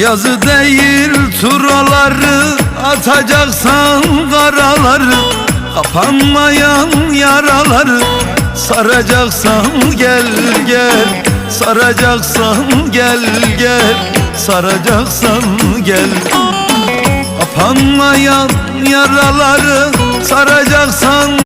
Yazı değil turaları Atacaksan karaları Kapanmayan yaraları Saracaksan gel gel. Saracaksan gel gel. Saracaksan gel. Kapanmayan yaraları Saracaksan